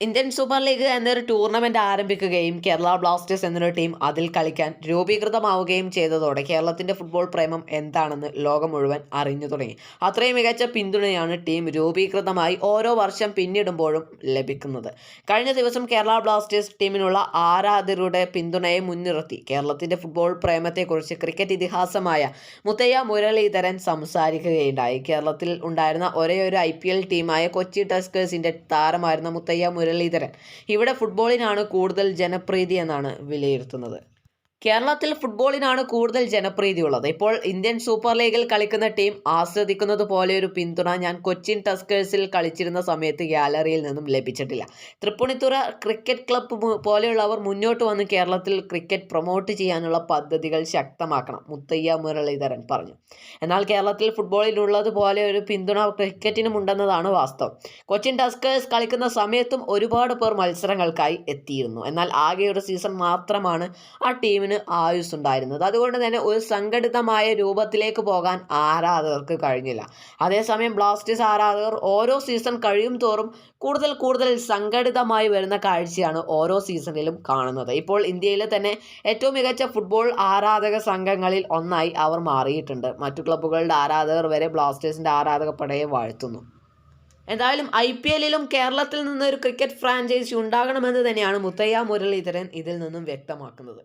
Indian super league എന്നൊരു tournament ആരംഭിക്കുകയും Kerala Blasters എന്നൊരു ടീം അതിൽ കളിക്കാൻ രൂപീകൃതമാവുകയും ചെയ്തതോടെ കേരളത്തിന്റെ ഫുട്ബോൾ പ്രേമം എന്താണെന്ന് ലോകം മുഴുവൻ അറിഞ്ഞു തുടങ്ങി. അത്രയും മികച്ച പിന്തുണയാണ് ടീം രൂപീകൃതമായി ഓരോ വർഷം പിന്നിടുമ്പോഴും ലഭിക്കുന്നത്. കഴിഞ്ഞ ദിവസം കേരള ബ്ലാസ്റ്റേഴ്സ് ടീമിനുള്ള ആരാധകരുടെ പിന്തുണയെ മുൻനിർത്തി കേരളത്തിന്റെ ഫുട്ബോൾ പ്രേമത്തെക്കുറിച്ച് ക്രിക്കറ്റ് ഇതിഹാസമായ മുത്തയ്യ മുരളീധരൻ സംസാരിക്കുകയുണ്ടായി. കേരളത്തിൽ ഉണ്ടായിരുന്ന ഒരേയൊരു ഐ പി എൽ ടീമായ കൊച്ചി ടസ്കേഴ്സിന്റെ താരമായിരുന്ന മുത്തയ്യ മുരളീധരൻ. ഇവിടെ ഫുട്ബോളിനാണ് കൂടുതൽ ജനപ്രീതി എന്നാണ് വിലയിരുത്തുന്നത്. കേരളത്തിൽ ഫുട്ബോളിനാണ് കൂടുതൽ ജനപ്രീതിയുള്ളത്. ഇപ്പോൾ ഇന്ത്യൻ സൂപ്പർ ലീഗിൽ കളിക്കുന്ന ടീം ആസ്വദിക്കുന്നത് പോലെ ഒരു പിന്തുണ ഞാൻ കൊച്ചിൻ ടസ്കേഴ്സിൽ കളിച്ചിരുന്ന സമയത്ത് ഗാലറിയിൽ നിന്നും ലഭിച്ചിട്ടില്ല. തൃപ്പൂണിത്തുറ ക്രിക്കറ്റ് ക്ലബ്ബ് പോലെയുള്ളവർ മുന്നോട്ട് വന്ന് കേരളത്തിൽ ക്രിക്കറ്റ് പ്രൊമോട്ട് ചെയ്യാനുള്ള പദ്ധതികൾ ശക്തമാക്കണം മുത്തയ്യ മുരളീധരൻ പറഞ്ഞു. എന്നാൽ കേരളത്തിൽ ഫുട്ബോളിലുള്ളതുപോലെ ഒരു പിന്തുണ ക്രിക്കറ്റിനും ഉണ്ടെന്നതാണ് വാസ്തവം. കൊച്ചിൻ ടസ്കേഴ്സ് കളിക്കുന്ന സമയത്തും ഒരുപാട് പേർ മത്സരങ്ങൾക്കായി എത്തിയിരുന്നു. എന്നാൽ ആകെ ഒരു സീസൺ മാത്രമാണ് ആ ടീമിന് ആയുസ് ഉണ്ടായിരുന്നത് അതുകൊണ്ട് തന്നെ ഒരു സംഘടിതമായ രൂപത്തിലേക്ക് പോകാൻ ആരാധകർക്ക് കഴിഞ്ഞില്ല. അതേസമയം ബ്ലാസ്റ്റേഴ്സ് ആരാധകർ ഓരോ സീസൺ കഴിയും തോറും കൂടുതൽ കൂടുതൽ സംഘടിതമായി വരുന്ന കാഴ്ചയാണ് ഓരോ സീസണിലും കാണുന്നത്. ഇപ്പോൾ ഇന്ത്യയിലെ തന്നെ ഏറ്റവും മികച്ച ഫുട്ബോൾ ആരാധക സംഘങ്ങളിൽ ഒന്നായി അവർ മാറിയിട്ടുണ്ട്. മറ്റു ക്ലബ്ബുകളുടെ ആരാധകർ വരെ ബ്ലാസ്റ്റേഴ്സിന്റെ ആരാധക പടയെ വാഴ്ത്തുന്നു. എന്തായാലും ഐ പി എല്ലിലും കേരളത്തിൽ നിന്ന് ഒരു ക്രിക്കറ്റ് ഫ്രാഞ്ചൈസി ഉണ്ടാകണമെന്ന് തന്നെയാണ് മുത്തയ്യ മുരളീധരൻ ഇതിൽ നിന്നും വ്യക്തമാക്കുന്നത്.